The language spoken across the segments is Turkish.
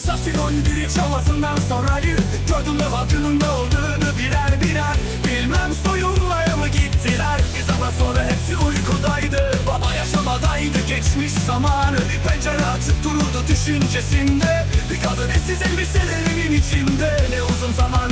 Safirol biri çalmasından sonra yürü. Gördüm ve vakının ne olduğunu birer birer. Bilmem soyunmaya mı gittiler. Bir zaman sonra hepsi uykudaydı. Baba yaşamadaydı geçmiş zamanı. Bir pencere açık dururdu düşüncesinde. Bir kadın etsiz elbiselerimin içinde. Ne uzun zaman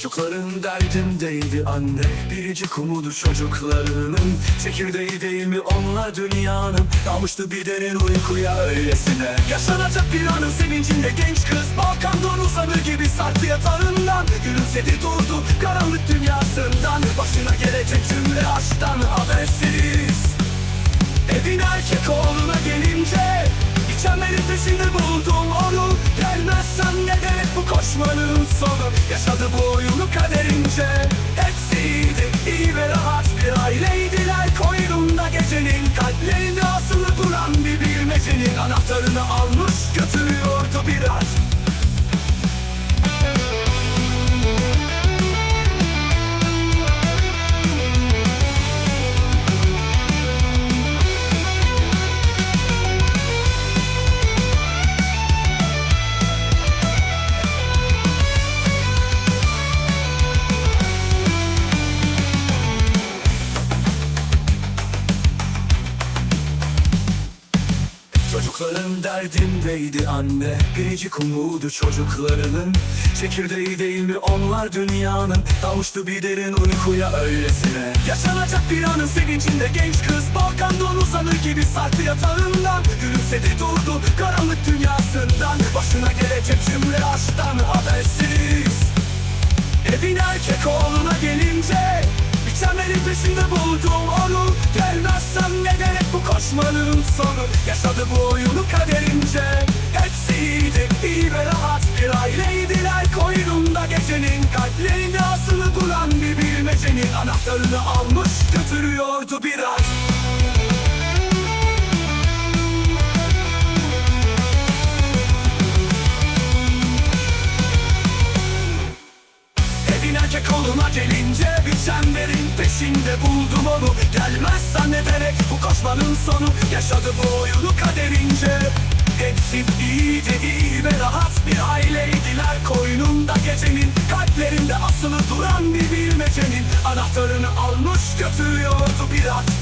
Çocukların derdindeydi anne. Biricik umudu çocuklarının. Çekirdeği değil mi onlar dünyanın? Dalmıştı bir derin uykuya öylesine. Yaşanacak bir anın sevincinde genç kız Balkandan uzanır gibi sarktı yatağından. Gülümsedi durdu karanlık dünyasından. Başına gelecek cümle aşktan habersiz. Evin erkek oğluna gelince İçenlerin peşinde buldum onu Çocukların derdindeydi anne. Biricik umudu çocuklarının. Çekirdeği değil mi onlar dünyanın. Dalmıştı bir derin uykuya öylesine. Yaşanacak bir anın sevincinde genç kız. Balkandan uzanır gibi sarktı yatağından. Gülümsedi durdu karanlık dünyasından. Başına gelecek cümle aşktan habersiz. Evin erkek oğluna gelince Biçenlerin peşinde buldum onu Gelmezsem koşmanın sonu Yaşadı bu oyunu kaderince. Hepsiydi iyi ve rahat. Bir aileydiler Koynunda gecenin kalplerinde asılı duran bir bilmecenin Anahtarını almış götürüyordu biraz koluna gelince bir çemberin peşinde buldum onu. Gelmezsen ne demek bu koşmanın sonu. Yaşadı bu oyunu kaderince. Hepsi iyiydi iyi ve rahat bir aileydiler Koynunda gecenin. Kalplerinde asılı duran bir bilmecenin. Anahtarını almış götürüyordu bir at